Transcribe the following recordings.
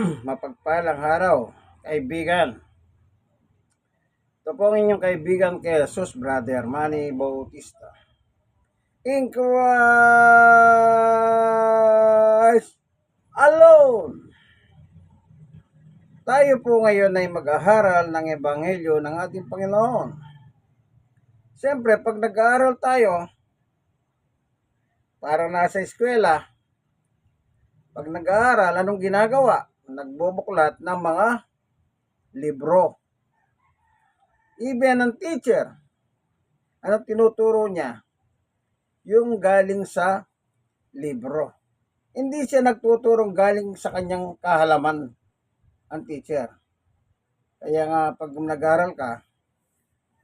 Mapagpalang araw, kaibigan. Ito po ang inyong kaibigan kay Jesus Brother Manny Bautista. In Christ alone. Tayo po ngayon ay mag-aharal ng Ebanghelyo ng ating Panginoon. Siyempre, pag nag-aaral tayo, para nasa eskwela, pag nag-aaral, anong ginagawa? Nagbubuklat ng mga libro. Even ang teacher, ano tinuturo niya? Yung galing sa libro. Hindi siya nagtuturong galing sa kanyang kahalaman ang teacher. Kaya nga pag nag-aral ka,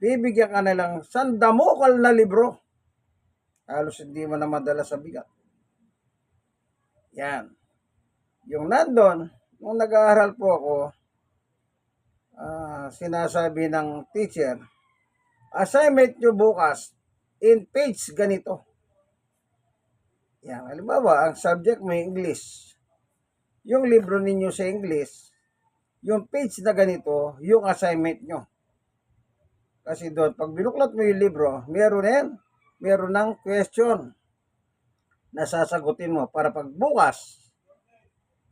bibigyan ka na lang sandamukal na libro. Halos hindi mo na madala sa bigat. Yan. Yung nandun, nung nag-aaral po ako, ah, sinasabi ng teacher, assignment nyo bukas in page ganito. Yan. Halimbawa, ang subject mo English. Yung libro ninyo sa English, yung page na ganito, yung assignment nyo. Kasi doon, pag binuklat mo yung libro, meron yan, meron ng question na sasagutin mo para pag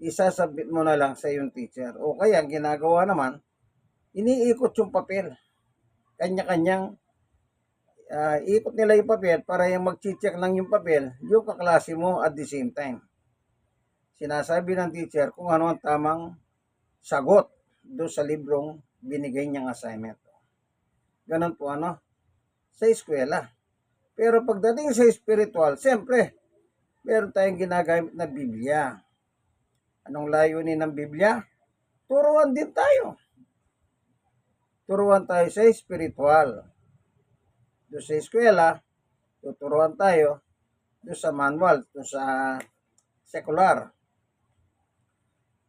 isasabit mo na lang sa yung teacher. O kaya, ang ginagawa naman, iniikot yung papel. Kanya-kanyang ah, ikot nila yung papel para yung mag-check lang yung papel, yung kaklase mo at the same time. Sinasabi ng teacher kung ano ang tamang sagot doon sa librong binigay niyang assignment. Ganon po ano, sa eskwela. Pero pagdating sa spiritual, siyempre, meron tayong ginagamit na Biblia. Anong layunin ng Biblia? Turuan din tayo. Turuan tayo sa spiritual. Doon sa eskwela, tuturuan tayo doon sa manual, doon sa secular.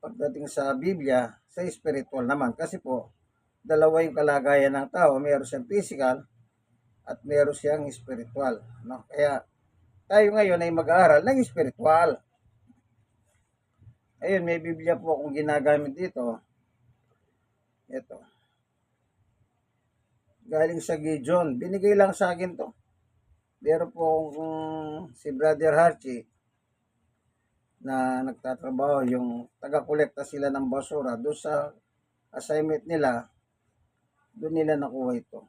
Pagdating sa Biblia, sa spiritual naman. Kasi po, dalawa yung kalagayan ng tao. Meron siyang physical at meron siyang spiritual. No? Kaya tayo ngayon ay mag-aaral ng spiritual. Ayun, may Biblia po akong ginagamit dito. Ito. Galing sa Gideon. Binigay lang sa akin to. Meron po akong si Brother Harchi na nagtatrabaho yung taga-kolekta sila ng basura doon sa assignment nila doon nila nakuha ito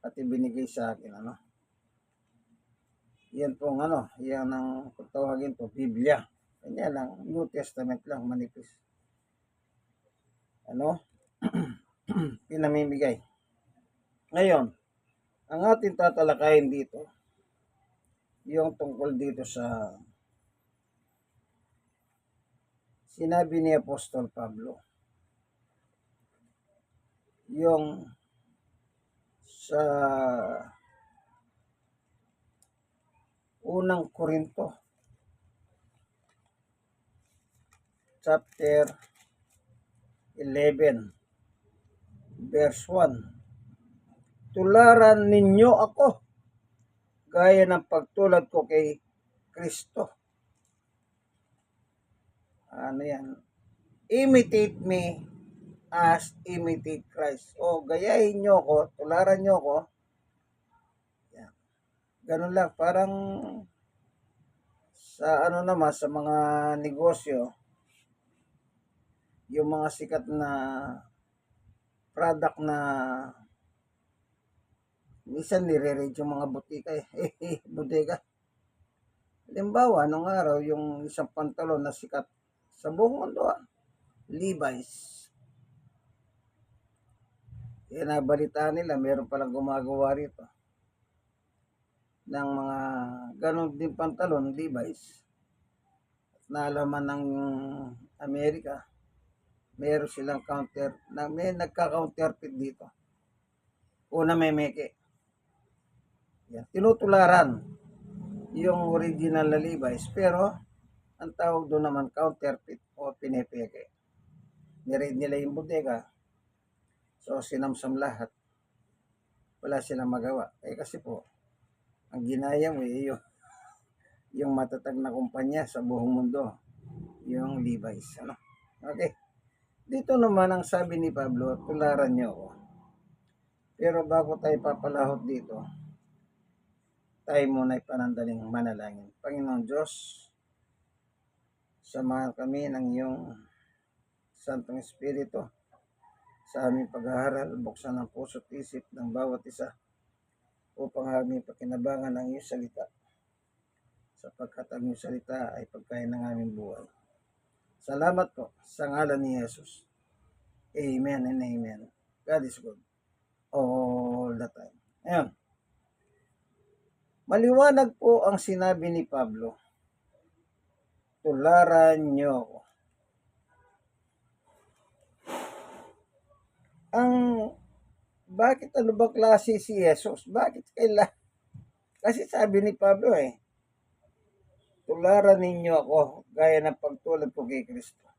at ibinigay sa akin ano yan pong ano yan ang tawagin to Biblia kanya lang New Testament lang manipis. Ano? Pinamimigay ngayon ang ating tatalakayin dito yung tungkol dito sa sinabi ni Apostol Pablo yung sa unang Korinto chapter 11 verse 1 Tularan ninyo ako gaya ng pagtulad ko kay Kristo ano yan, imitate me as imitate Christ. O, gayahin nyo ko, tularan nyo ko. Yan. Ganun lang, parang sa ano naman, sa mga negosyo, yung mga sikat na product na minsan nire-rate yung mga butika eh. Bodega. Halimbawa, nung araw, yung isang pantalon na sikat sa buong mundo, ah, Levi's. Yan nabalita nila, meron palang gumagawa rito ng mga ganun din pantalon, Levi's. At naalaman ng Amerika, meron silang counter, na may nagka-counterfeit dito. Una may meke. Yan, tinutularan yung original na Levi's, pero ang tawag doon naman counterfeit o pinepeke. Niread nila yung bodega. So, sinamsam lahat. Wala silang magawa. Eh kasi po, ang ginaya mo eh, yung, yung matatag na kumpanya sa buong mundo. Yung Levi's. Ano? Okay. Dito naman ang sabi ni Pablo, tularan niyo ako. Pero bago tayo papalahot dito, tayo muna ay panandaling manalangin. Panginoon Diyos, samahan kami ng iyong Santong Espiritu sa aming pag-aaral, buksan ang puso at isip ng bawat isa upang aming pakinabangan ang iyong salita sapagkat ang iyong salita ay pagkain ng aming buhay. Salamat po sa ngalan ni Jesus. Amen and amen. God is good. All the time. Ayan. Maliwanag po ang sinabi ni Pablo. Tularan niyo ako. Ang bakit ano ba klase si Jesus? Bakit kaila? Kasi sabi ni Pablo eh, tularan ninyo ako gaya ng pagtulad ko kay Kristo.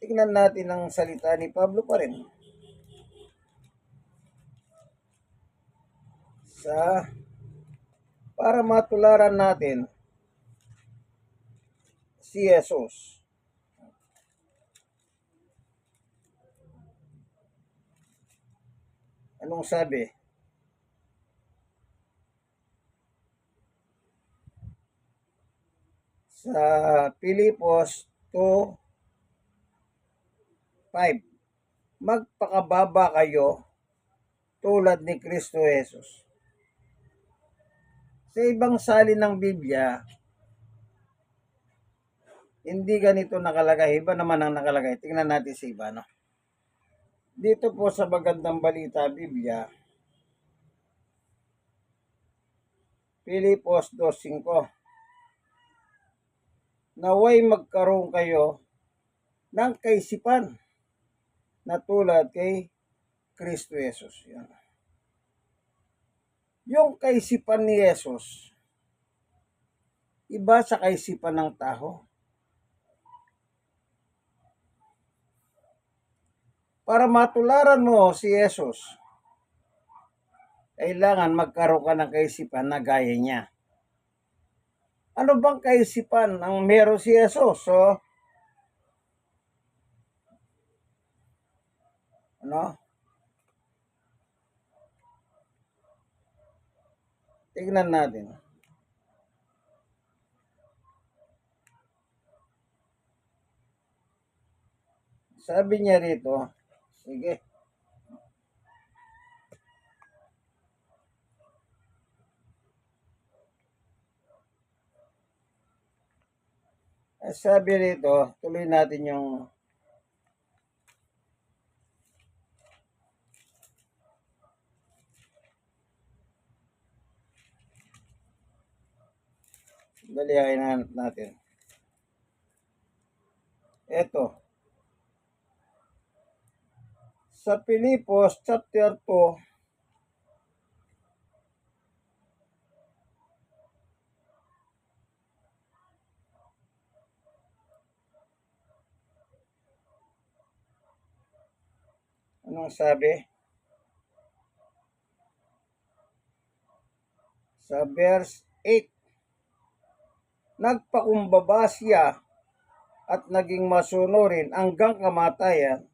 Tingnan natin ang salita ni Pablo pa rin. Sa para matularan natin si Jesus. Anong sabi? Sa Pilipos 2 5. Magpakababa kayo tulad ni Kristo Jesus. Sa ibang salin ng Biblia, hindi ganito nakalagay. Iba naman ang nakalagay. Tingnan natin sa iba, no? Dito po sa Magandang Balita Biblia, Pilipos 2.5 Naway magkaroon kayo ng kaisipan na tulad kay Kristo Jesus. Yan. Yung kaisipan ni Jesus, iba sa kaisipan ng tao. Para matularan mo si Jesus, kailangan magkaroon ka ng kaisipan na gaya niya. Ano bang kaisipan ang meron si Jesus? So, ano? Tignan natin. Sabi niya rito, sige. Sabi rito, tuloy natin yung Dalihain na natin. Ito. Sa Pilipos chapter 2 Anong sabi? Sa verse 8 nagpakumbaba siya at naging masunurin hanggang kamatayan,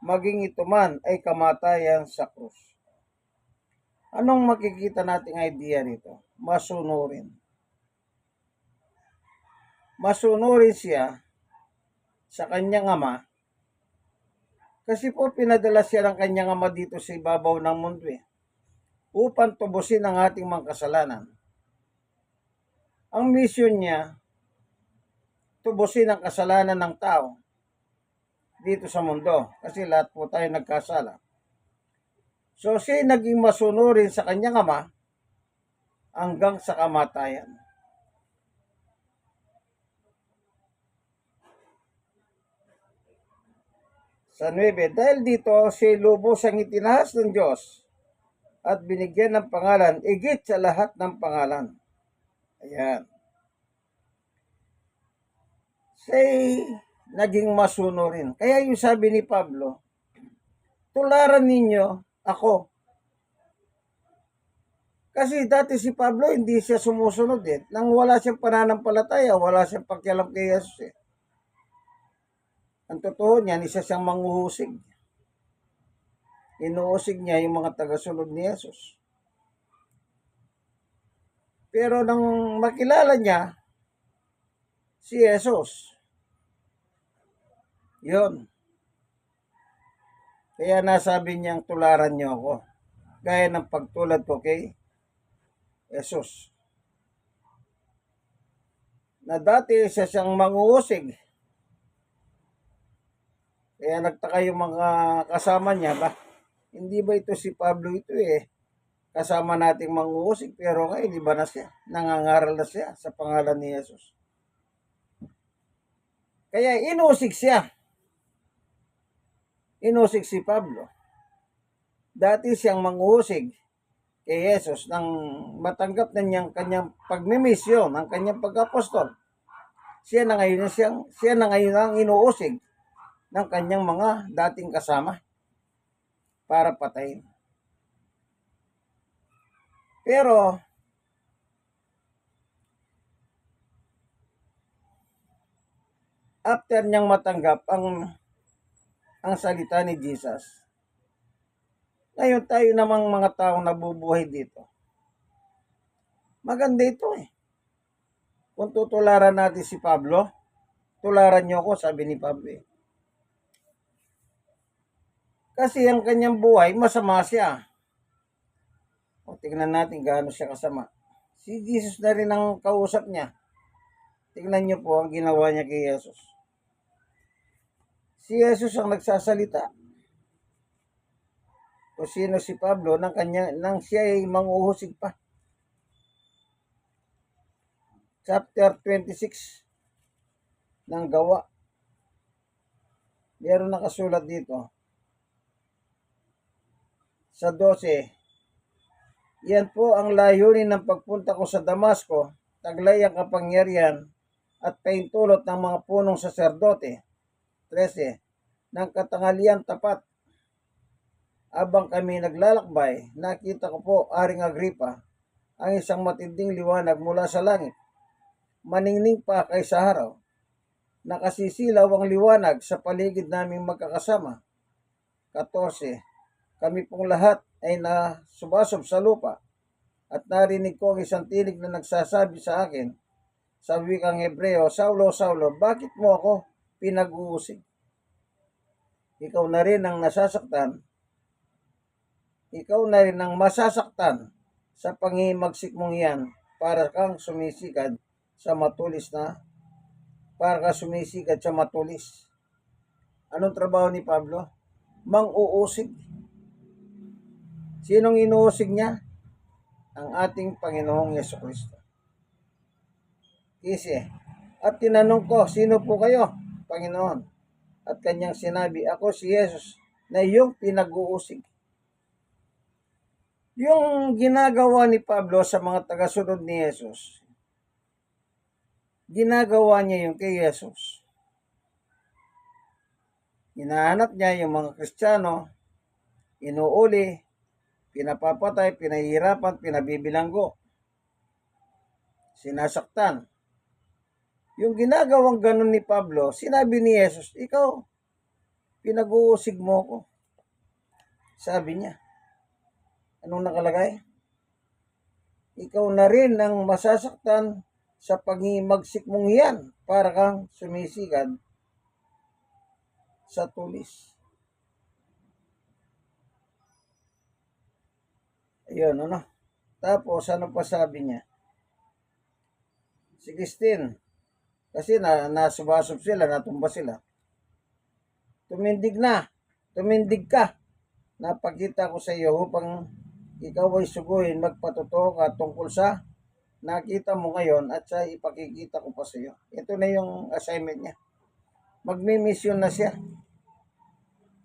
maging ito man ay kamatayan sa krus. Anong makikita nating idea nito? Masunurin. Masunurin siya sa kanyang ama kasi po pinadala siya ng kanyang ama dito sa ibabaw ng mundo eh, upang tubusin ang ating mga kasalanan ang mission niya, tubusin ang kasalanan ng tao dito sa mundo. Kasi lahat po tayo nagkasala. So siya naging masunurin sa kanyang ama hanggang sa kamatayan. Sa 9, dahil dito siya lubos ang itinahas ng Diyos at binigyan ng pangalan, igit sa lahat ng pangalan Ayan. Say, naging masuno rin. Kaya yung sabi ni Pablo, tularan ninyo ako. Kasi dati si Pablo, hindi siya sumusunod eh. Nang wala siyang pananampalataya, wala siyang pakialam kay Jesus eh. Ang totoo niyan, isa siyang manguhusig. Inuusig niya yung mga tagasunod ni Jesus. Pero nang makilala niya si Jesus, yun. Kaya nasabi niyang tularan niyo ako. Gaya ng pagtulad ko kay Jesus. Na dati siya siyang manguusig. Kaya nagtaka yung mga kasama niya ba? Hindi ba ito si Pablo ito eh? Kasama nating manguusig pero ngayon iba na siya. Nangangaral na siya sa pangalan ni Jesus. Kaya inusig siya. Inusig si Pablo. Dati siyang manguusig kay Jesus nang matanggap na niyang kanyang pagmimisyon, ang kanyang pag-apostol. Siya na ngayon siyang, siya na ngayon ang inuusig ng kanyang mga dating kasama para patayin. Pero after niyang matanggap ang ang salita ni Jesus. Ngayon tayo namang mga taong nabubuhay dito. Maganda ito eh. Kung tutularan natin si Pablo, tularan niyo ako, sabi ni Pablo eh. Kasi ang kanyang buhay, masama siya. O tingnan natin gaano siya kasama. Si Jesus na rin ang kausap niya. Tingnan niyo po ang ginawa niya kay Jesus. Si Jesus ang nagsasalita. O sino si Pablo nang kanya nang siya ay manguhusig pa. Chapter 26 ng gawa. Meron nakasulat dito. Sa 12, yan po ang layunin ng pagpunta ko sa Damasco, taglay ang kapangyarihan at paintulot ng mga punong saserdote. 13. Ng katangalian tapat. Abang kami naglalakbay, nakita ko po, Aring Agripa, ang isang matinding liwanag mula sa langit. Maningning pa kay sa araw. Nakasisilaw ang liwanag sa paligid naming magkakasama. 14. Kami pong lahat ay nasubasob sa lupa at narinig ko ang isang tinig na nagsasabi sa akin sa wikang Hebreo, Saulo, Saulo, bakit mo ako pinag-uusig? Ikaw na rin ang nasasaktan. Ikaw na rin ang masasaktan sa pangimagsik mong yan para kang sumisikad sa matulis na para ka sumisikad sa matulis. Anong trabaho ni Pablo? Mang-uusig. Sinong inuusig niya? Ang ating Panginoong Yeso Kristo. Kasi, at tinanong ko, sino po kayo, Panginoon? At kanyang sinabi, ako si Jesus na iyong pinag-uusig. Yung ginagawa ni Pablo sa mga tagasunod ni Jesus, ginagawa niya yung kay Jesus. Hinahanap niya yung mga Kristiyano, inuuli, pinapapatay, pinahihirapan, pinabibilanggo, sinasaktan. Yung ginagawang ganun ni Pablo, sinabi ni Jesus, ikaw, pinag-uusig mo ko. Sabi niya. Anong nakalagay? Ikaw na rin ang masasaktan sa pangimagsik mong yan para kang sumisigad sa tulis. Ayun, ano? Tapos, ano pa sabi niya? 16. Kasi na, nasubasob sila, natumba sila. Tumindig na. Tumindig ka. Napakita ko sa iyo upang ikaw ay suguhin, magpatotoo ka tungkol sa nakita mo ngayon at sa ipakikita ko pa sa iyo. Ito na yung assignment niya. Magmi-mission na siya.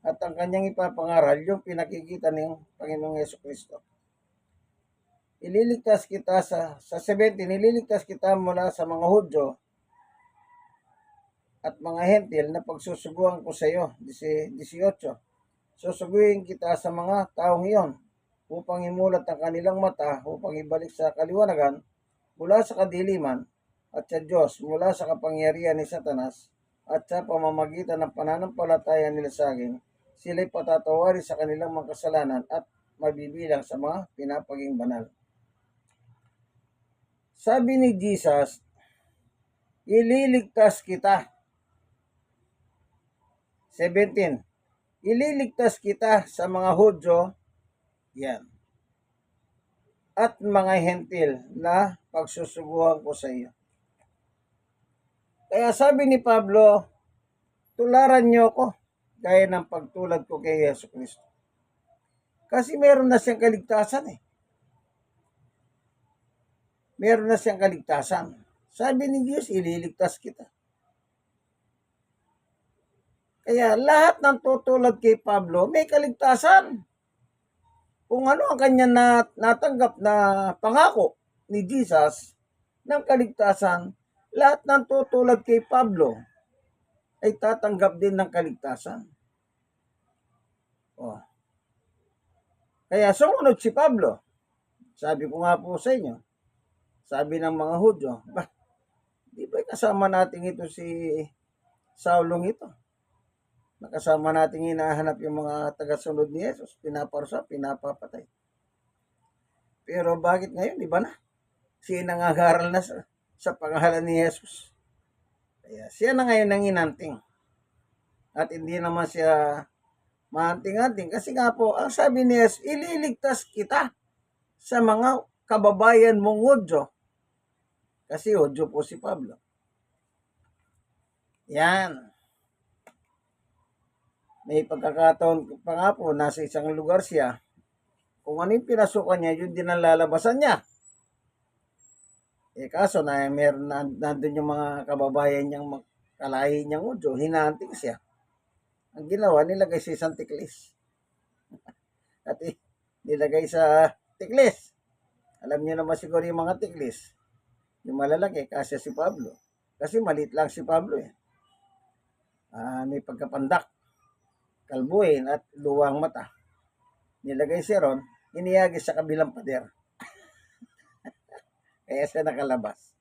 At ang kanyang ipapangaral, yung pinakikita ng Panginoong Yeso Kristo ililigtas kita sa sa 17 ililigtas kita mula sa mga Hudyo at mga hentil na pagsusuguan ko sa iyo 18 susuguin kita sa mga taong iyon upang imulat ang kanilang mata upang ibalik sa kaliwanagan mula sa kadiliman at sa Diyos mula sa kapangyarihan ni Satanas at sa pamamagitan ng pananampalataya nila sa akin, sila'y patatawari sa kanilang mga kasalanan at mabibilang sa mga pinapaging banal. Sabi ni Jesus, ililigtas kita. 17. Ililigtas kita sa mga Hudyo, yan, at mga hentil na pagsusuguhan ko sa iyo. Kaya sabi ni Pablo, tularan niyo ko gaya ng pagtulad ko kay Yesu Kristo. Kasi meron na siyang kaligtasan eh. Meron na siyang kaligtasan. Sabi ni Diyos, ililigtas kita. Kaya lahat ng tutulad kay Pablo, may kaligtasan. Kung ano ang kanya nat- natanggap na pangako ni Jesus ng kaligtasan, lahat ng tutulad kay Pablo ay tatanggap din ng kaligtasan. Oh. Kaya sumunod si Pablo. Sabi ko nga po sa inyo, sabi ng mga Hudyo, ba, di ba kasama natin ito si Saulong ito? Nakasama natin hinahanap yung mga tagasunod ni Jesus, pinaparsa, pinapapatay. Pero bakit ngayon, di ba na? Siya nangangaral na sa, sa pangalan ni Jesus. Kaya siya na ngayon ang inanting. At hindi naman siya maanting-anting. Kasi nga po, ang sabi ni Jesus, ililigtas kita sa mga kababayan mong Hudyo. Kasi Hudyo po si Pablo. Yan. May pagkakataon pa nga po, nasa isang lugar siya. Kung ano yung pinasukan niya, yun din ang lalabasan niya. Eh kaso na meron na, nandun yung mga kababayan niyang kalahi niyang Hudyo, hinanting siya. Ang ginawa, nilagay sa isang tiklis. At nilagay sa tiklis. Alam niyo naman siguro yung mga tiklis. Yung malalaki, kasi si Pablo. Kasi maliit lang si Pablo eh. Ah, may pagkapandak, kalbuhin at luwang mata. Nilagay siya ron, iniyagi sa kabilang pader. Kaya siya nakalabas.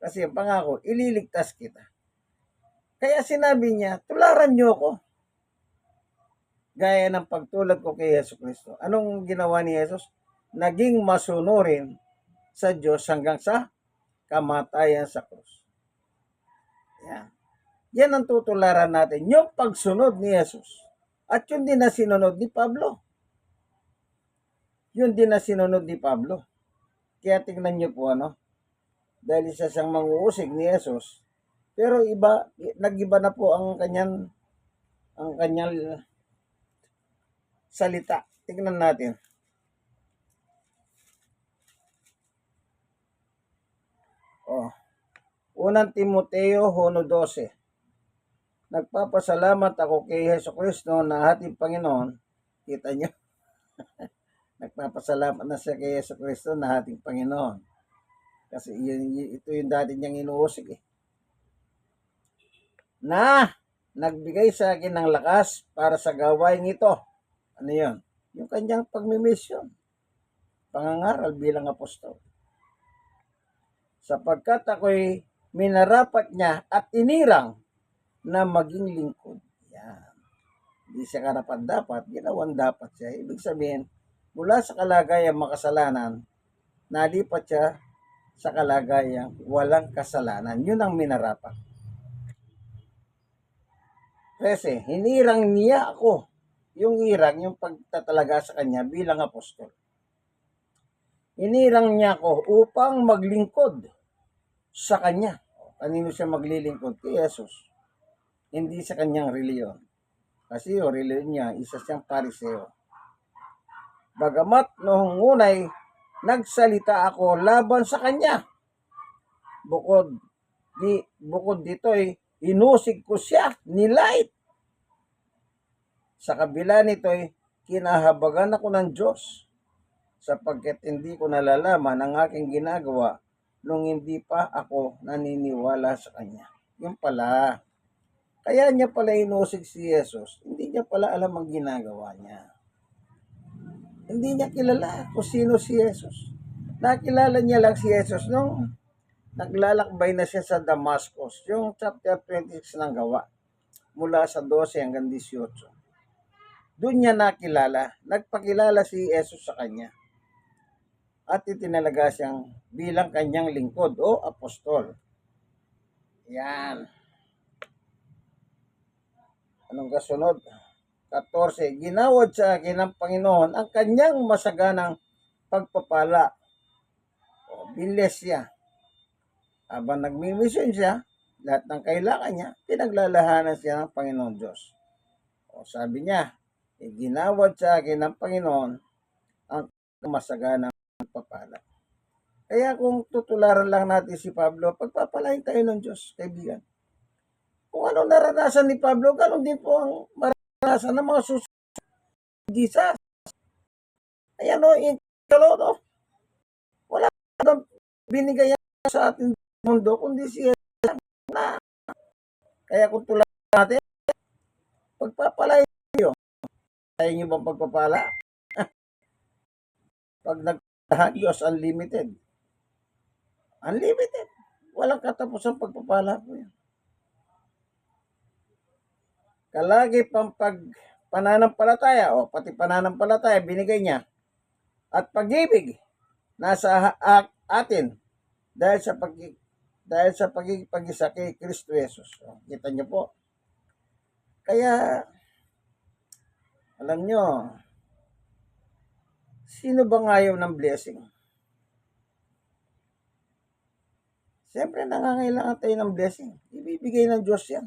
Kasi ang pangako, ililigtas kita. Kaya sinabi niya, tularan niyo ako. Gaya ng pagtulad ko kay Yesu Kristo. Anong ginawa ni Jesus? Naging masunurin sa Diyos hanggang sa kamatayan sa krus. Yan. Yan ang tutularan natin. Yung pagsunod ni Jesus. At yun din na sinunod ni Pablo. Yun din na sinunod ni Pablo. Kaya tingnan niyo po ano. Dahil isa siyang manguusig ni Jesus. Pero iba, nagiba na po ang kanyang ang kanyang salita. Tingnan natin. Oh. Unang Timoteo 1.12 Nagpapasalamat ako kay Heso Kristo na ating Panginoon. Kita niyo? Nagpapasalamat na siya kay Yeso Kristo na ating Panginoon. Kasi yun, ito yung dati niyang inuusig eh. Na nagbigay sa akin ng lakas para sa gawain ito. Ano yun? Yung kanyang pagmimisyon. Pangangaral bilang apostol. Sapagkat ako'y minarapat niya at inirang na maging lingkod. Yan. Hindi siya karapat dapat, ginawan dapat siya. Ibig sabihin, mula sa kalagayang makasalanan, nalipat siya sa kalagayang walang kasalanan. Yun ang minarapat. Kasi, hinirang niya ako. Yung irang, yung pagtatalaga sa kanya bilang apostol. Hinirang niya ako upang maglingkod sa kanya. Kanino siya maglilingkod? Kay Jesus. Hindi sa kanyang reliyon. Kasi yung reliyon niya, isa siyang pariseo. Bagamat noong unay, nagsalita ako laban sa kanya. Bukod, di, bukod dito'y inusig ko siya, nilight. Sa kabila nito'y kinahabagan ako ng Diyos sapagkat hindi ko nalalaman ang aking ginagawa nung hindi pa ako naniniwala sa Kanya. Yung pala. Kaya niya pala inusig si Jesus. Hindi niya pala alam ang ginagawa niya. Hindi niya kilala kung sino si Jesus. Nakilala niya lang si Jesus nung naglalakbay na siya sa Damascus, yung chapter 26 ng gawa, mula sa 12 hanggang 18. Doon niya nakilala, nagpakilala si Jesus sa kanya. At itinalaga siyang bilang kanyang lingkod o apostol. Yan. Anong kasunod? 14. Ginawad sa akin ng Panginoon ang kanyang masaganang pagpapala. O, bilis siya. Habang nagmimisyon siya, lahat ng kailangan niya, pinaglalahanan siya ng Panginoon Diyos. O, sabi niya, "E, ginawad sa akin ng Panginoon ang masaganang pagpapala. Kaya kung tutularan lang natin si Pablo, pagpapalain tayo ng Diyos, kaibigan. Kung ano naranasan ni Pablo, ganun din po ang maranasan ng mga susunod Jesus. Ayan o, in no? Wala nang binigay sa ating mundo, kundi si Jesus na. Kaya kung tularan natin, pagpapalain tayo. Kaya nyo bang pagpapala? Pag nagtahan Diyos, unlimited. Unlimited. Walang katapusang pagpapala po yan. Kalagi pang pag pananampalataya o pati pananampalataya binigay niya at pag-ibig nasa atin dahil sa pag dahil sa pagiging pag-isa kay Kristo Jesus. O, kita niyo po. Kaya alam niyo sino bang ayaw ng blessing? Siyempre, nangangailangan tayo ng blessing. Ibibigay ng Diyos yan.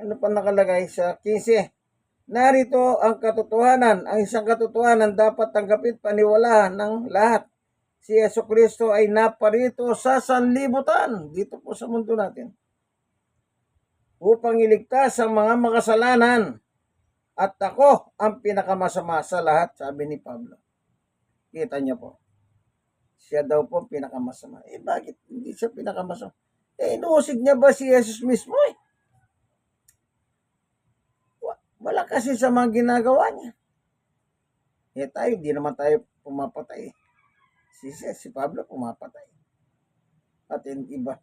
Ano pa nakalagay sa 15? Narito ang katotohanan. Ang isang katotohanan dapat tanggapin paniwalaan ng lahat. Si Yeso Kristo ay naparito sa sanlibutan dito po sa mundo natin upang iligtas ang mga makasalanan. At ako ang pinakamasama sa lahat, sabi ni Pablo. Kita niyo po. Siya daw po pinakamasama. Eh bakit hindi siya pinakamasama? Eh inuusig niya ba si Jesus mismo eh? Wa- Wala kasi sa mga ginagawa niya. Eh tayo, di naman tayo pumapatay. Si, si, si Pablo pumapatay. At iba,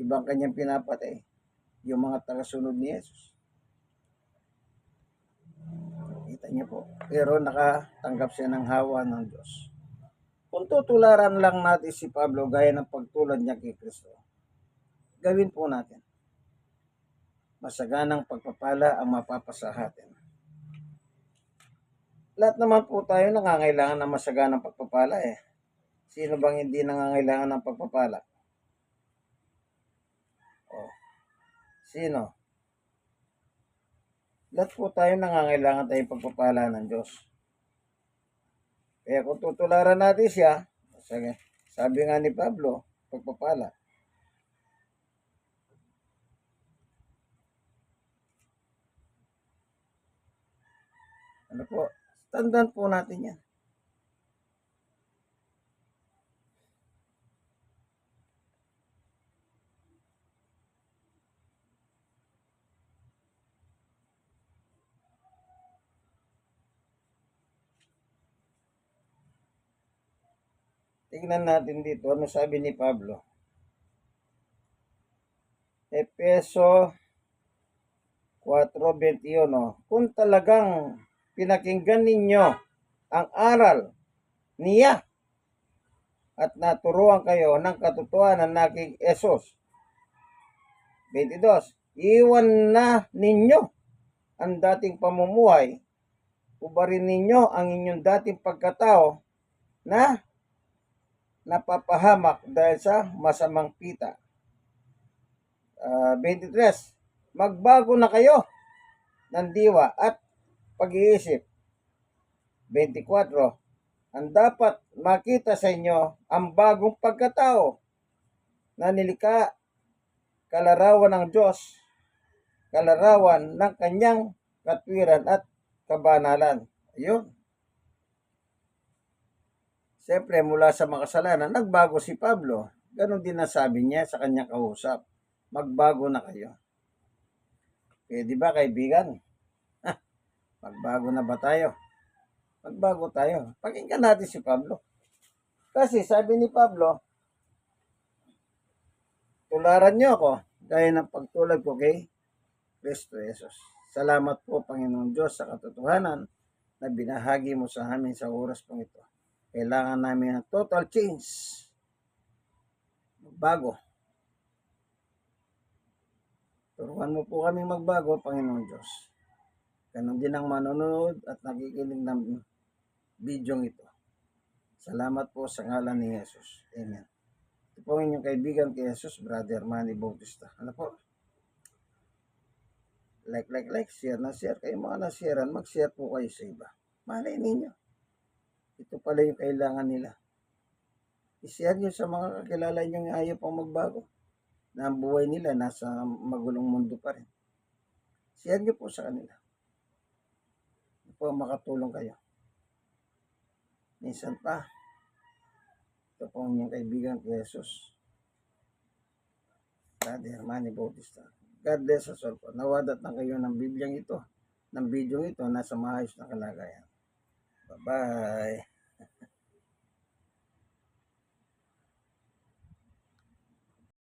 ibang kanyang pinapatay. Yung mga tagasunod ni Jesus. Kita niyo po. Pero nakatanggap siya ng hawa ng Diyos. Kung tutularan lang natin si Pablo gaya ng pagtulad niya kay Kristo, gawin po natin. Masaganang pagpapala ang mapapasa atin. Lahat naman po tayo nangangailangan ng masaganang pagpapala eh. Sino bang hindi nangangailangan ng pagpapala? Oh. Sino? Lahat po tayo nangangailangan tayong pagpapala ng Diyos. Kaya kung tutularan natin siya, sabi, sabi nga ni Pablo, pagpapala. Ano po? Tandaan po natin yan. Tingnan natin dito, ano sabi ni Pablo? Epeso 4.21 Kung talagang pinakinggan ninyo ang aral niya at naturuan kayo ng katotohanan ng aking Esos. 22. Iwan na ninyo ang dating pamumuhay. Ubarin ninyo ang inyong dating pagkatao na napapahamak dahil sa masamang pita. Ah, 23. Magbago na kayo ng diwa at pag-iisip. 24. Ang dapat makita sa inyo ang bagong pagkatao na nilika kalarawan ng Diyos, kalarawan ng kanyang katwiran at kabanalan. Ayun. Siyempre, mula sa makasalanan, nagbago si Pablo. Ganon din nasabi niya sa kanyang kausap. Magbago na kayo. Eh, di ba kaibigan? Magbago na ba tayo? Magbago tayo. Pakinggan natin si Pablo. Kasi sabi ni Pablo, tularan niyo ako gaya ng pagtulad ko kay Kristo Jesus. Salamat po, Panginoon Diyos, sa katotohanan na binahagi mo sa amin sa oras pong ito. Kailangan namin ng total change. Magbago. Turuan mo po kami magbago, Panginoon Diyos. Ganon din ang manonood at nakikinig ng video ito. Salamat po sa ngalan ni Jesus. Amen. Ito po inyong kaibigan kay Jesus, Brother Manny Bautista. Ano po? Like, like, like, share na share. Kayo mga na-sharean, mag-share po kayo sa iba. Malay ninyo. Ito pala yung kailangan nila. I-share nyo sa mga kakilala nyo ayaw pang magbago. Na ang buhay nila nasa magulong mundo pa rin. Share nyo po sa kanila. Po makatulong kayo. Minsan pa, ito po ang inyong kaibigan kay Jesus. Brother Manny Bautista. God bless us all po. Nawadat na kayo ng Bibliang ito, ng video ito, nasa maayos na kalagayan. Bye-bye.